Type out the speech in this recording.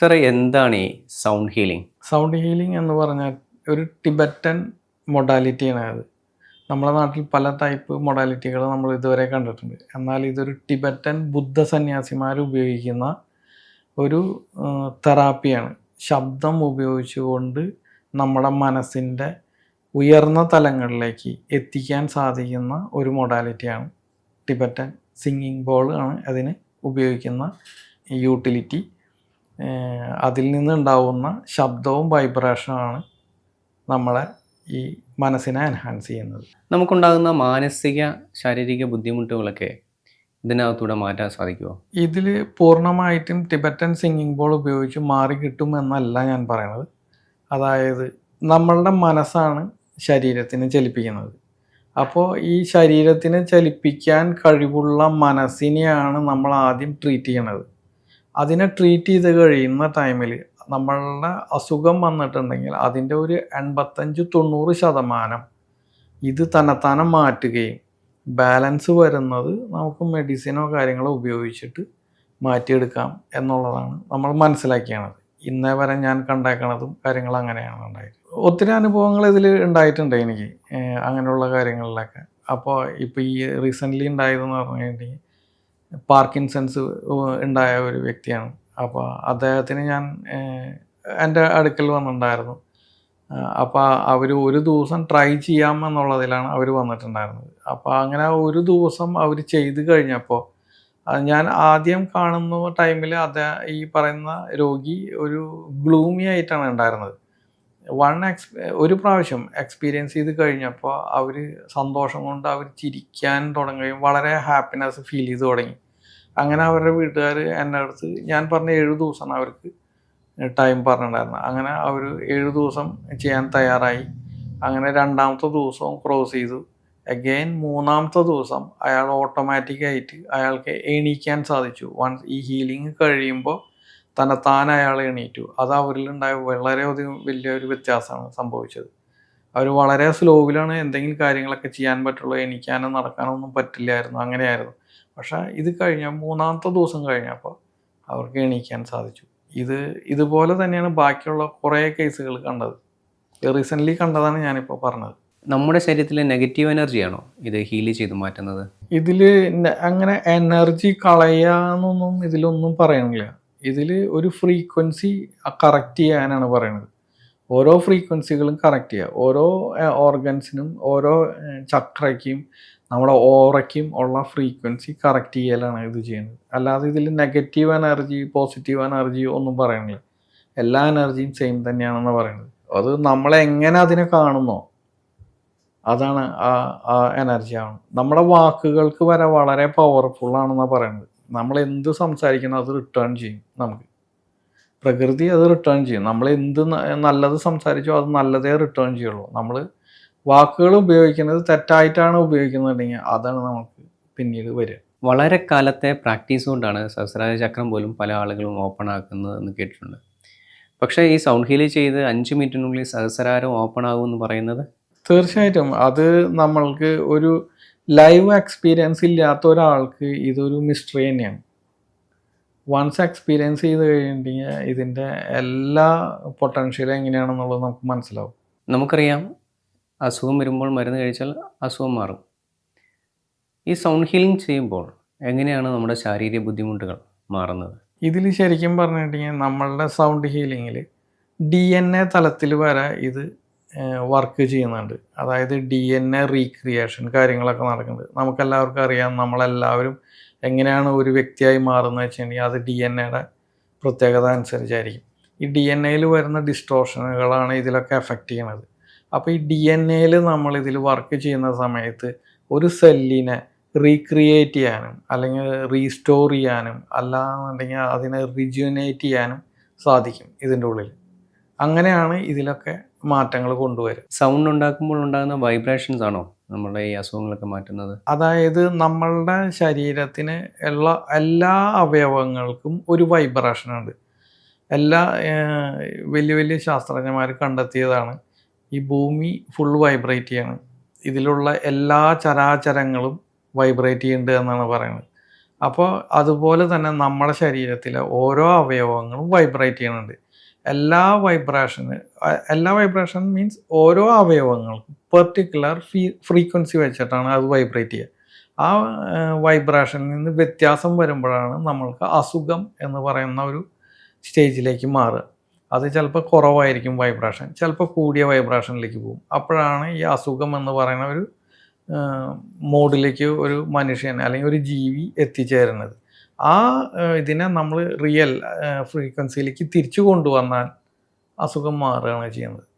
സാറേ എന്താണ് ഈ സൗണ്ട് ഹീലിംഗ് സൗണ്ട് ഹീലിംഗ് എന്ന് പറഞ്ഞാൽ ഒരു ടിബറ്റൻ മൊഡാലിറ്റിയാണ് അത്. നമ്മുടെ നാട്ടിൽ പല ടൈപ്പ് മൊഡാലിറ്റികൾ നമ്മൾ ഇതുവരെ കണ്ടിട്ടുണ്ട്. എന്നാൽ ഇതൊരു ടിബറ്റൻ ബുദ്ധ സന്യാസിമാർ ഉപയോഗിക്കുന്ന ഒരു തെറാപ്പിയാണ് ശബ്ദം ഉപയോഗിച്ചുകൊണ്ട് നമ്മുടെ മനസ്സിന്റെ ഉയർന്ന തലങ്ങളിലേക്ക് എത്തിക്കാൻ സാധിക്കുന്ന ഒരു മൊഡാലിറ്റിയാണ് ടിബറ്റൻ സിംഗിങ് ബോൾ ആണ് അതിന് ഉപയോഗിക്കുന്ന യൂട്ടിലിറ്റി അതിൽ നിന്നുണ്ടാവുന്ന ശബ്ദവും വൈബ്രേഷനുമാണ് നമ്മളെ ഈ മനസ്സിനെ എൻഹാൻസ് ചെയ്യുന്നത്. നമുക്കുണ്ടാകുന്ന മാനസിക ശാരീരിക ബുദ്ധിമുട്ടുകളൊക്കെ ഇതിനകത്തൂടെ മാറ്റാൻ സാധിക്കുമോ ഇതിൽ പൂർണമായിട്ടും ടിബറ്റൻ സിംഗിങ് ബോൾ ഉപയോഗിച്ച് മാറി കിട്ടും എന്നല്ല ഞാൻ പറയണത്. അതായത് നമ്മളുടെ മനസ്സാണ് ശരീരത്തിനെ ചലിപ്പിക്കുന്നത്. അപ്പോൾ ഈ ശരീരത്തിനെ ചലിപ്പിക്കാൻ കഴിവുള്ള മനസ്സിനെയാണ് നമ്മൾ ആദ്യം ട്രീറ്റ് ചെയ്യണത്. അതിനെ ട്രീറ്റ് ചെയ്ത് കഴിയുന്ന ടൈമിൽ നമ്മളുടെ അസുഖം വന്നിട്ടുണ്ടെങ്കിൽ അതിന്റെ ഒരു എൺപത്തഞ്ച് തൊണ്ണൂറ് ശതമാനം ഇത് തന്നെത്താനെ മാറ്റുകയും ബാലൻസ് വരുന്നത് നമുക്ക് മെഡിസിനോ കാര്യങ്ങളോ ഉപയോഗിച്ചിട്ട് മാറ്റിയെടുക്കാം എന്നുള്ളതാണ് നമ്മൾ മനസ്സിലാക്കിയത് ഇന്നേ വരെ ഞാൻ കണ്ടേക്കണതും കാര്യങ്ങൾ അങ്ങനെയാണ് ഉണ്ടായത് ഒത്തിരി അനുഭവങ്ങൾ ഇതിൽ ഉണ്ടായിട്ടുണ്ട് എനിക്ക് അങ്ങനെയുള്ള കാര്യങ്ങളിലൊക്കെ. അപ്പോൾ ഇപ്പോൾ ഈ റീസെന്റ്ലി ഉണ്ടായതെന്ന് പറഞ്ഞു കഴിഞ്ഞിട്ടുണ്ടെങ്കിൽ പാർക്കിൻസൺസ് ഉണ്ടായ ഒരു വ്യക്തിയാണ്. അപ്പോൾ അദ്ദേഹത്തിന് ഞാൻ എന്റെ അടുക്കൽ വന്നിട്ടുണ്ടായിരുന്നു. അപ്പോൾ അവർ ഒരു ദിവസം ട്രൈ ചെയ്യാം എന്നുള്ളതിലാണ് അവർ വന്നിട്ടുണ്ടായിരുന്നത്. അപ്പോൾ അങ്ങനെ ഒരു ദിവസം അവർ ചെയ്ത് കഴിഞ്ഞപ്പോൾ ഞാൻ ആദ്യം കാണുന്ന ടൈമിൽ അദ്ദേഹം ഈ പറയുന്ന രോഗി ഒരു ഗ്ലൂമി ആയിട്ടാണ് ഉണ്ടായിരുന്നത്. വൺ എക്സ് ഒരു പ്രാവശ്യം എക്സ്പീരിയൻസ് ചെയ്ത് കഴിഞ്ഞപ്പോൾ അവർ സന്തോഷം കൊണ്ട് അവർ ചിരിക്കാൻ തുടങ്ങുകയും വളരെ ഹാപ്പിനെസ് ഫീൽ ചെയ്ത് തുടങ്ങി. അങ്ങനെ അവരുടെ വീട്ടുകാർ എന്റെ അടുത്ത് ഞാൻ പറഞ്ഞ ഏഴ് ദിവസമാണ് അവർക്ക് ടൈം പറഞ്ഞിട്ടുണ്ടായിരുന്നത് അങ്ങനെ അവർ ഏഴ് ദിവസം ചെയ്യാൻ തയ്യാറായി. അങ്ങനെ രണ്ടാമത്തെ ദിവസവും ക്രോസ് ചെയ്തു. അഗെയിൻ മൂന്നാമത്തെ ദിവസം അയാൾ ഓട്ടോമാറ്റിക്കായിട്ട് അയാൾക്ക് എണീക്കാൻ സാധിച്ചു. വൺസ് ഈ ഹീലിംഗ് കഴിയുമ്പോൾ തന്നെത്താൻ അയാളെ എണീറ്റു. അത് അവരിലുണ്ടായ വളരെയധികം വലിയൊരു വ്യത്യാസമാണ് സംഭവിച്ചത്. അവർ വളരെ സ്ലോവിലാണ് എന്തെങ്കിലും കാര്യങ്ങളൊക്കെ ചെയ്യാൻ പറ്റുള്ളൂ എണീക്കാനോ നടക്കാനോ ഒന്നും പറ്റില്ലായിരുന്നു അങ്ങനെയായിരുന്നു. പക്ഷേ ഇത് കഴിഞ്ഞ മൂന്നാമത്തെ ദിവസം കഴിഞ്ഞപ്പോൾ അവർക്ക് എണീക്കാൻ സാധിച്ചു. ഇത് ഇതുപോലെ തന്നെയാണ് ബാക്കിയുള്ള കുറേ കേസുകൾ കണ്ടത്. റീസെന്റ്ലി കണ്ടതാണ് ഞാനിപ്പോൾ പറഞ്ഞത്. നമ്മുടെ ശരീരത്തിലെ നെഗറ്റീവ് എനർജിയാണോ ഇത് ഹീൽ ചെയ്ത് മാറ്റുന്നത്? ഇതിൽ അങ്ങനെ എനർജി കളയാന്നൊന്നും ഇതിലൊന്നും പറയണില്ല ഇതിൽ ഒരു ഫ്രീക്വൻസി കറക്റ്റ് ചെയ്യാനാണ് പറയുന്നത് ഓരോ ഫ്രീക്വൻസികളും കറക്റ്റ് ചെയ്യുക ഓരോ ഓർഗൻസിനും ഓരോ ചക്രയ്ക്കും നമ്മുടെ ഓറയ്ക്കും ഉള്ള ഫ്രീക്വൻസി കറക്റ്റ് ചെയ്യലാണ് ഇത് ചെയ്യുന്നത്. അല്ലാതെ ഇതിൽ നെഗറ്റീവ് എനർജി പോസിറ്റീവ് എനർജി ഒന്നും പറയണില്ല. എല്ലാ എനർജിയും സെയിം തന്നെയാണെന്ന് പറയുന്നത് അത് നമ്മളെങ്ങനെ അതിനെ കാണുന്നോ അതാണ് ആ ആ എനർജി ആണ് നമ്മുടെ വാക്കുകൾക്ക് വരെ വളരെ പവർഫുള്ളാണെന്നാണ് പറയുന്നത് നമ്മൾ എന്ത് സംസാരിക്കണം അത് റിട്ടേൺ ചെയ്യും നമുക്ക്. പ്രകൃതി അത് റിട്ടേൺ ചെയ്യും. നമ്മൾ എന്ത് നല്ലത് സംസാരിച്ചോ അത് നല്ലതേ റിട്ടേൺ ചെയ്യുള്ളൂ. നമ്മൾ വാക്കുകൾ ഉപയോഗിക്കുന്നത് തെറ്റായിട്ടാണ് ഉപയോഗിക്കുന്നുണ്ടെങ്കിൽ അതാണ് നമുക്ക് പിന്നീട് വരിക. വളരെ കാലത്തെ പ്രാക്ടീസ് കൊണ്ടാണ് സഹസ്രാര ചക്രം പോലും പല ആളുകളും ഓപ്പൺ ആക്കുന്നത് എന്ന് കേട്ടിട്ടുണ്ട്. പക്ഷേ ഈ സൗണ്ട് ഹീൽ ചെയ്ത് അഞ്ച് മിനിറ്റിനുള്ളിൽ സഹസ്രാരം ഓപ്പൺ ആകുമെന്ന് പറയുന്നത്? തീർച്ചയായിട്ടും. അത് നമ്മൾക്ക് ഒരു ലൈവ് എക്സ്പീരിയൻസ് ഇല്ലാത്ത ഒരാൾക്ക് ഇതൊരു മിസ്റ്ററി തന്നെയാണ്. വൺസ് എക്സ്പീരിയൻസ് ചെയ്ത് കഴിഞ്ഞിട്ടുണ്ടെങ്കിൽ ഇതിന്റെ എല്ലാ പൊട്ടൻഷ്യലും എങ്ങനെയാണെന്നുള്ളത് നമുക്ക് മനസ്സിലാവും. നമുക്കറിയാം അസുഖം വരുമ്പോൾ മരുന്ന് കഴിച്ചാൽ അസുഖം മാറും. ഈ സൗണ്ട് ഹീലിംഗ് ചെയ്യുമ്പോൾ എങ്ങനെയാണ് നമ്മുടെ ശാരീരിക ബുദ്ധിമുട്ടുകൾ മാറുന്നത്? ഇതിൽ ശരിക്കും പറഞ്ഞിട്ടുണ്ടെങ്കിൽ നമ്മളുടെ സൗണ്ട് ഹീലിങ്ങിൽ ഡി എൻ എ തലത്തിൽ വരെ ഇത് വർക്ക് ചെയ്യുന്നുണ്ട്. അതായത് ഡി എൻ എ റീക്രിയേഷൻ കാര്യങ്ങളൊക്കെ നടക്കുന്നുണ്ട് നമുക്കെല്ലാവർക്കും അറിയാം നമ്മളെല്ലാവരും എങ്ങനെയാണ് ഒരു വ്യക്തിയായി മാറുന്നത് വെച്ചിട്ടുണ്ടെങ്കിൽ അത് ഡി എൻ എയുടെ പ്രത്യേകത അനുസരിച്ചായിരിക്കും. ഈ ഡി എൻ എയിൽ വരുന്ന ഡിസ്ട്രോഷനുകളാണ് ഇതിലൊക്കെ എഫക്റ്റ് ചെയ്യണത് അപ്പോൾ ഈ ഡി എൻ എയിൽ നമ്മൾ ഇതിൽ വർക്ക് ചെയ്യുന്ന സമയത്ത് ഒരു സെല്ലിനെ റീക്രിയേറ്റ് ചെയ്യാനും അല്ലെങ്കിൽ റീസ്റ്റോർ ചെയ്യാനും അല്ലാന്നുണ്ടെങ്കിൽ അതിനെ റിജ്യൂനേറ്റ് ചെയ്യാനും സാധിക്കും ഇതിന്റെ ഉള്ളിൽ. അങ്ങനെയാണ് ഇതിലൊക്കെ മാറ്റങ്ങൾ കൊണ്ടുവരും. സൗണ്ട് ഉണ്ടാക്കുമ്പോൾ ഉണ്ടാകുന്ന വൈബ്രേഷൻസ് ആണോ നമ്മളുടെ ഈ അസുഖങ്ങളൊക്കെ മാറ്റുന്നത്? അതായത് നമ്മളുടെ ശരീരത്തിന് എല്ലാ എല്ലാ അവയവങ്ങൾക്കും ഒരു വൈബ്രേഷൻ ഉണ്ട്. എല്ലാ വലിയ വലിയ ശാസ്ത്രജ്ഞന്മാർ കണ്ടെത്തിയതാണ് ഈ ഭൂമി ഫുൾ വൈബ്രേറ്റ് ചെയ്യാണ്. ഇതിലുള്ള എല്ലാ ചരാചരങ്ങളും വൈബ്രേറ്റ് ചെയ്യുന്നുണ്ട് എന്നാണ് പറയുന്നത്. അപ്പോൾ അതുപോലെ തന്നെ നമ്മുടെ ശരീരത്തിലെ ഓരോ അവയവങ്ങളും വൈബ്രേറ്റ് ചെയ്യുന്നുണ്ട്. എല്ലാ വൈബ്രേഷന് എല്ലാ വൈബ്രേഷൻ മീൻസ് ഓരോ അവയവങ്ങൾക്കും പെർട്ടിക്കുലർ ഫീ ഫ്രീക്വൻസി വെച്ചിട്ടാണ് അത് വൈബ്രേറ്റ് ചെയ്യുക. ആ വൈബ്രേഷനിൽ നിന്ന് വ്യത്യാസം വരുമ്പോഴാണ് നമ്മൾക്ക് അസുഖം എന്ന് പറയുന്ന ഒരു സ്റ്റേജിലേക്ക് മാറുക. അത് ചിലപ്പോൾ കുറവായിരിക്കും വൈബ്രേഷൻ ചിലപ്പോൾ കൂടിയ വൈബ്രേഷനിലേക്ക് പോകും. അപ്പോഴാണ് ഈ അസുഖം എന്ന് പറയുന്ന ഒരു മോഡിലേക്ക് ഒരു മനുഷ്യൻ അല്ലെങ്കിൽ ഒരു ജീവി എത്തിച്ചേരുന്നത്. ആ ഇതിനെ നമ്മൾ റിയൽ ഫ്രീക്വൻസിയിലേക്ക് തിരിച്ചു കൊണ്ടുവന്നാൽ അസുഖം മാറുകയാണ് ചെയ്യുന്നത്.